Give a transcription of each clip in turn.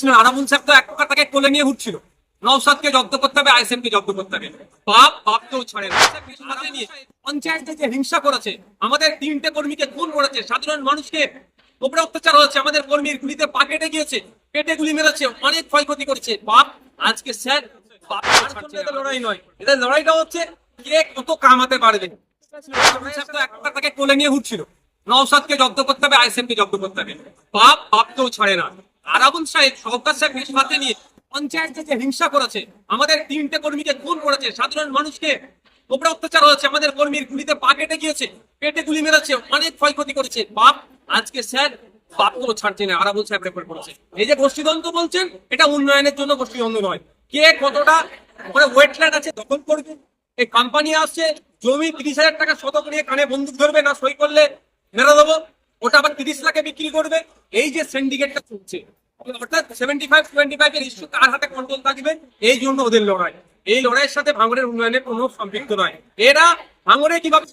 ছিল সাহেব তো এক প্রকার তাকে কোলে নিয়ে ঘুরছিল। নৌসাদকে জব্দ করতে হবে আইএসএম কে জব্দ করতে হবে। বাপ বাপকেও ছাড়ে নিয়ে পঞ্চায়েতে যে হিংসা করেছে আমাদের তিনটে কর্মীকে খুন করেছে সাধারণ মানুষকে অত্যাচার হয়েছে আমাদের কর্মীর গুলিতে গিয়েছে পেটে গুলি মেরেছে অনেক ক্ষয়ক্ষতি করেছে। বাপ আজকে স্যার লড়াই নয়। এদের লড়াইটা হচ্ছে কে কত কামাতে পারবে? এক প্রকার তাকে কোলে নিয়ে ঘুরছিল। নৌসাদকে জব্দ করতে হবে আইএসএম কে জব্দ করতে হবে। বাপ বাপকেও ছাড়ে না। আরাবুল সাহেব সরকার সাহেব হাতে নিয়ে পঞ্চায়েতে যে হিংসা করেছে, আমাদের তিনটে কর্মীকে খুন করেছে, সাধারণ মানুষকে উপরে অত্যাচার হয়েছে, আমাদের কর্মীর গুলিতে পা কেটে গিয়েছে, পেটে গুলি মেরেছে, অনেক ক্ষয়ক্ষতি করেছে। বাপ, আজকে স্যার বাপকেও ছাড়ছে না আরাবুল সাহেব রেফার করেছে। এই যে গোষ্ঠীদ্বন্দ্ব বলছেন, এটা উন্নয়নের জন্য গোষ্ঠীদ্বন্দ্ব নয়। কে কতটা ওখানে ওয়েটল্যান্ড আছে, দখল করবে এই কোম্পানি আসছে, জমি তিরিশ হাজার টাকা শতক নিয়ে কানে বন্দুক ধরবে, না সই করলে মেরে দেবো। ওটা আবার তিরিশ লাখে বিক্রি করবে। এই যে সিন্ডিকেটটা চলছে, অর্থাৎ সেভেন্টি ফাইভ টোয়েন্টি ফাইভ এর ইস্যু কার হাতে কন্ট্রোল থাকবে, এই জন্য ওদের লড়াই। এই লড়াইয়ের সাথে ভাঙড়ের উন্নয়নের কোনো সম্পৃক্ত নয়। এরা ভাঙড়ে কীভাবে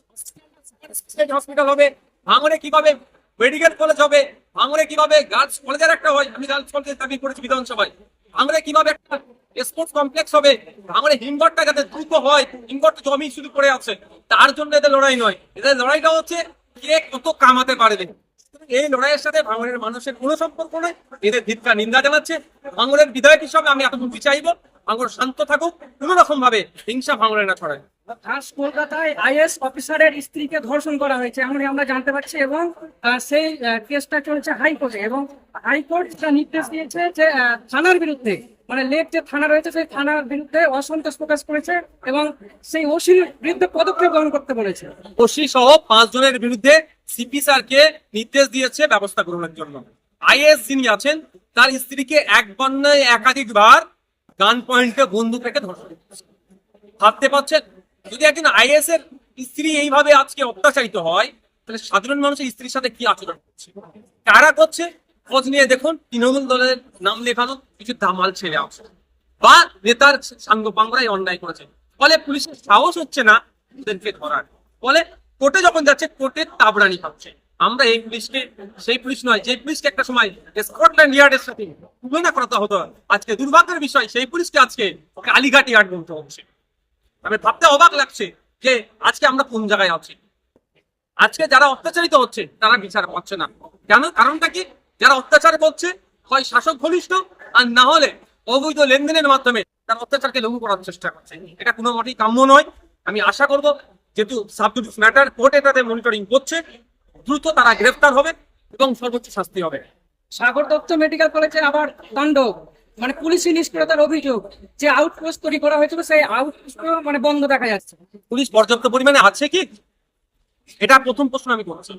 হসপিটাল হবে ভাঙড়ে কীভাবে মেডিকেল কলেজ হবে ভাঙড়ে কীভাবে গার্লস কলেজের একটা হয়, আমি গার্লস কলেজের দাবি করেছি বিধানসভায়। ভাঙড়ে কীভাবে একটা স্পোর্টস কমপ্লেক্স হবে ভাঙড়ে হিমঘরটা যাতে দ্রুত হয়, হিমঘর জমি শুধু পড়ে আছে, তার জন্য এদের লড়াই নয়। এদের লড়াইটা হচ্ছে কে কত কামাতে পারবে। এই লড়াইয়ের সাথে ভাঙনের মানুষের কোনো সম্পর্ক নয় এদের ধিক্ষা নিন্দা জানাচ্ছে। ভাঙনের বিধায়ক হিসাবে আমি এতটুকু চাইব ভাঙর শান্ত থাকুক, কোনো রকম ভাবে হিংসা ভাঙড়ে না ছড়ায়। খাস কলকাতায় আইএস অফিসারের স্ত্রীকে ধর্ষণ করা হয়েছে, এমনই আমরা জানতে পারছি, এবং সেই কেসটা চলছে হাইকোর্টে, এবং হাইকোর্ট নির্দেশ দিয়েছে যে থানার বিরুদ্ধে মানে লেক যে থানা রয়েছে, সেই থানার বিরুদ্ধে অসন্তোষ প্রকাশ করেছে এবং সেই ওসির বিরুদ্ধে পদক্ষেপ গ্রহণ করতে বলেছে। ওসি সহ পাঁচ জনের বিরুদ্ধে সিপি স্যারকে নির্দেশ দিয়েছে ব্যবস্থা গ্রহণের জন্য। আইএস যিনি আছেন, তার স্ত্রীকে একবার নয় একাধিকবার গান পয়েন্টে বন্দুক রেখে ধর্ষণ। ভাবতে পারছেন? যদি একজন আইএস এর স্ত্রী এইভাবে আজকে অত্যাচারিত হয়, তাহলে সাধারণ মানুষের স্ত্রীর সাথে কি আচরণ করছে? কারা করছে? খোঁজ নিয়ে দেখুন, তৃণমূল দলের নাম লেখানো কিছু দামাল ছেলে আছে। বা নেতার সাঙ্গ পাঙ্গরাই অন্যায় করেছে। ফলে পুলিশের সাহস হচ্ছে না ওদেরকে ধরার। ফলে কোর্টে যখন যাচ্ছে কোর্টের তাবরানি পাচ্ছে আমরা এই পুলিশকে, সেই পুলিশ নয়, যে পুলিশকে একটা সময় স্কটল্যান্ড ইয়ার্ডের সাথে তুলনা করাতে হতো, আজকে দুর্ভাগ্যের বিষয়, সেই পুলিশকে আজকে কালীঘাট ইয়ার্ড বলতে হচ্ছে। আমি ভাবতে অবাক লাগছে যে আজকে আমরা কোন জায়গায় আছি। আজকে যারা অত্যাচারিত হচ্ছে, তারা বিচার পাচ্ছে না। কেন? কারণটা কি? যারা অত্যাচার করছে হয় শাসক ঘনিষ্ঠ আর না হলে অবৈধ লেনদেনের মাধ্যমে তার অত্যাচারকে লঘু করার চেষ্টা করছে। এটা কোনো মতেই কাম্য নয়। আমি আশা করব যেহেতু সাবজুডিস ম্যাটার কোর্ট এটাতে মনিটরিং করছে দ্রুত তারা গ্রেফতার হবে এবং সর্বোচ্চ শাস্তি হবে। সাগর দত্ত মেডিকেল কলেজে আবার তাণ্ডব মানে পুলিশি নিষ্ক্রিয়তার অভিযোগ যে আউটপোস্ট তৈরি করা হয়েছিল সেই আউটপোস্ট মানে বন্ধ দেখা যাচ্ছে। পুলিশ পর্যাপ্ত পরিমাণে আছে কি? এটা প্রথম প্রশ্ন আমি করছি।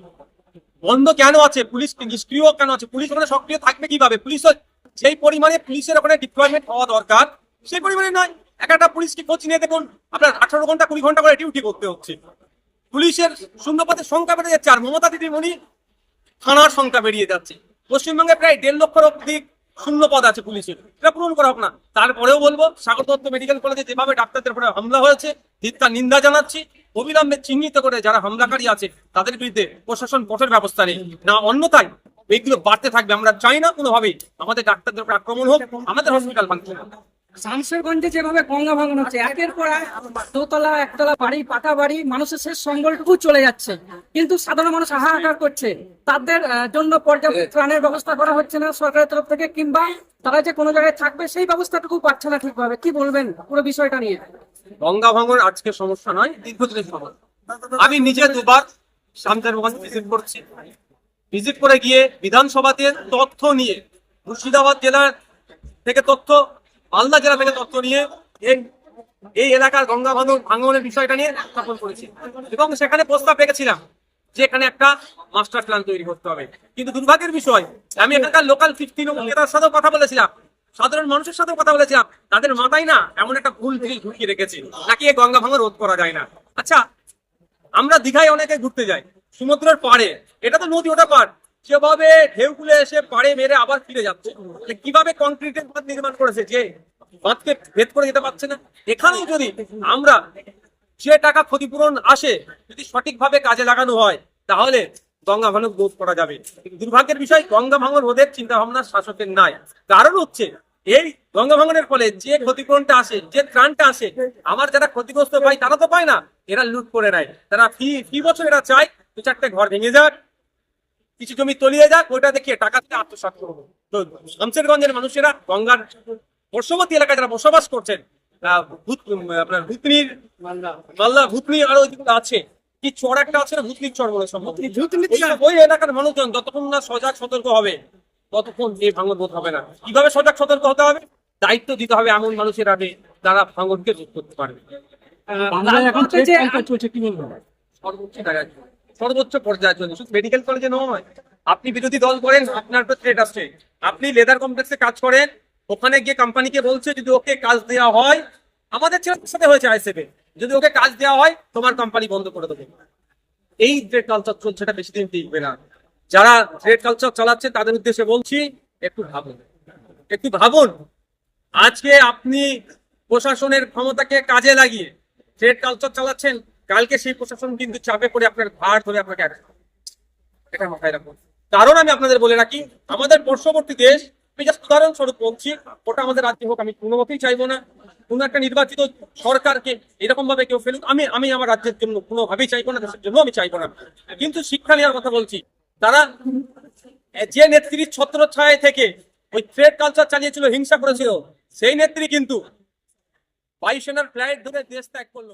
বন্ধ কেন আছে? পুলিশ নিষ্ক্রিয় কেন আছে? পুলিশ ওখানে সক্রিয় থাকবে কীভাবে? পুলিশ যেই পরিমাণে পুলিশের ওখানে ডিপ্লয়মেন্ট হওয়া দরকার, সেই পরিমাণে নয়। এক একটা পুলিশকে কোচ নিয়ে দেখুন, আপনার আঠারো ঘণ্টা, কুড়ি ঘণ্টা করে ডিউটি করতে হচ্ছে। পুলিশের শূন্যপদের সংখ্যা বেড়ে যাচ্ছে, আর মমতা দিদিমণি থানার সংখ্যা বেরিয়ে যাচ্ছে। পশ্চিমবঙ্গে প্রায় দেড় লক্ষের অধিক শূন্য পদ আছে পুলিশের। এটা পূরণ করা হোক না। তারপরেও বলব সাগর দত্ত মেডিকেল কলেজে যেভাবে ডাক্তারদের উপরে হামলা হয়েছে ধিক্কার নিন্দা জানাচ্ছি। অবিলম্বে চিহ্নিত করে যারা হামলাকারী আছে, তাদের বিরুদ্ধে প্রশাসন কঠোর ব্যবস্থা নেই। না, অন্যথায় এইগুলো বাড়তে থাকবে। আমরা চাই না কোনোভাবেই আমাদের ডাক্তারদের উপর আক্রমণ হোক, আমাদের হসপিটাল ভাঙতে শামশেরগঞ্জে যেভাবে গঙ্গা ভাঙন হচ্ছে, একের পর এক দোতলা, একতলা বাড়ি, পাকা বাড়ি, মানুষের শেষ সম্বলটুকু চলে যাচ্ছে। কিন্তু সাধারণ মানুষ হাহাকার করছে। তাদের জন্য পর্যাপ্ত ত্রাণের ব্যবস্থা করা হচ্ছে না সরকারের তরফ থেকে, কিংবা তারা যে কোনো জায়গায় থাকবে, সেই ব্যবস্থাটুকু পাচ্ছে না ঠিকভাবে। কি বলবেন পুরো বিষয়টা নিয়ে? গঙ্গা ভাঙন আজকে সমস্যা নয়, দীর্ঘদিনের সমস্যা। আমি নিজে দুবার শামচারগঞ্জ ভিজিট করছি। ভিজিট করে গিয়ে বিধানসভাতে তথ্য নিয়ে মুর্শিদাবাদ জেলার থেকে তথ্য মালদা জেলা থেকে তথ্য নিয়ে এই এলাকার গঙ্গা ভাঙন ভাঙনের বিষয়টা নিয়ে স্থাপন করেছি। এবং সেখানে প্রস্তাব রেখেছিলাম যে এখানে একটা মাস্টার প্ল্যান তৈরি করতে হবে। কিন্তু দুর্ভাগ্যের বিষয়, আমি এখানকার লোকাল ফিফটিন নেতার সাথেও কথা বলেছিলাম, সাধারণ মানুষের সাথেও কথা বলেছিলাম, তাদের মাথায় না এমন একটা ভুল জিনিস ঢুকিয়ে রেখেছি, নাকি এই গঙ্গা ভাঙা রোধ করা যায় না। আচ্ছা আমরা দীঘায় অনেকে ঘুরতে যাই, সমুদ্রের পাড়ে, এটা তো নদী ওটা পাড় সেভাবে ঢেউ খুলে এসে পাড়ে মেরে আবার ফিরে যাচ্ছে কীভাবে কংক্রিটের বাঁধ নির্মাণ করেছে যে বাঁধকে ভেদ করে যেতে পারছে না। এখানেও যদি আমরা যে টাকা ক্ষতিপূরণ আসে, যদি সঠিকভাবে কাজে লাগানো হয়, তাহলে গঙ্গা ভাঙন রোধ করা যাবে। দুর্ভাগ্যের বিষয়, গঙ্গা ভাঙন রোধের চিন্তা ভাবনা শাসকের নাই। কারণ হচ্ছে, এই গঙ্গা ভাঙনের ফলে যে ক্ষতিপূরণটা আসে, যে ত্রাণটা আসে, আমার যারা ক্ষতিগ্রস্ত পায় তারা তো পায় না, এরা লুট করে নেয়। তারা ফি ফি বছর এরা চায় দু চারটে ঘর ভেঙে যাক কিছু জমি তলিয়ে যাক ওইটা দেখিয়ে টাকা দিয়ে আত্মসাৎ করব। তো শামসেরগঞ্জের মানুষেরা গঙ্গার পার্শ্ববর্তী এলাকায় যারা বসবাস করছেন আপনার ভূতনির মালদা ভূতনি আরও আছে। কি চর একটা আছে না ভূতনির চর বলে সম্ভব? ওই- এলাকার মানুষজন যতক্ষণ না সজাগ সতর্ক হবে ততক্ষণ এই ভাঙন রোধ হবে না। কীভাবে সজাগ সতর্ক হতে হবে? দায়িত্ব দিতে হবে এমন মানুষের আগে যারা ভাঙনকে রোধ করতে পারবে। সর্বোচ্চ জায়গায় সর্বোচ্চ পর্যায়ে চলছে শুধু মেডিকেল কলেজে নয়, আপনি বিরোধী দল করেন, আপনার তো থ্রেট আসছে আপনি লেদার কমপ্লেক্সে কাজ করেন, ওখানে গিয়ে কোম্পানিকে বলছে, যদি ওকে কাজ দেওয়া হয়, আমাদের ছেলেদের সাথে হয়েছে আইসেফে যদি ওকে কাজ দেওয়া হয়, তোমার কোম্পানি বন্ধ করে দেবে। এই ট্রেড কালচার চলছে, এটা বেশি দিন টিকবে না। যারা ট্রেড কালচার চালাচ্ছে, তাদের উদ্দেশ্যে বলছি, একটু ভাবুন। একটু ভাবুন, আজকে আপনি প্রশাসনের ক্ষমতাকে কাজে লাগিয়ে ট্রেড কালচার চালাচ্ছেন কালকে সেই প্রশাসন কিন্তু চাপে পড়ে আপনার ভার ধরে আপনাকে এটা মাথায় রাখুন। কারণ আমি আপনাদের বলে রাখি, আমাদের পার্শ্ববর্তী দেশ, আমি জাস্ট উদাহরণস্বরূপ বলছি, ওটা আমাদের রাজ্যে হোক, আমি কোনো মতেই চাইব না। কোনো একটা নির্বাচিত সরকারকে এরকম ভাবে কেউ ফেলুক, আমি আমি আমার রাজ্যের জন্য কোনোভাবেই চাইব না, দেশের জন্য আমি চাইব না। কিন্তু শিক্ষা নেওয়ার কথা বলছি, তারা যে নেত্রীর ছত্র ছায় থেকে ওই ট্রেড কালচার চালিয়েছিল, হিংসা করেছিল, সেই নেত্রী কিন্তু বায়ুসেনার ফ্লাইট ধরে দেশ ত্যাগ করল।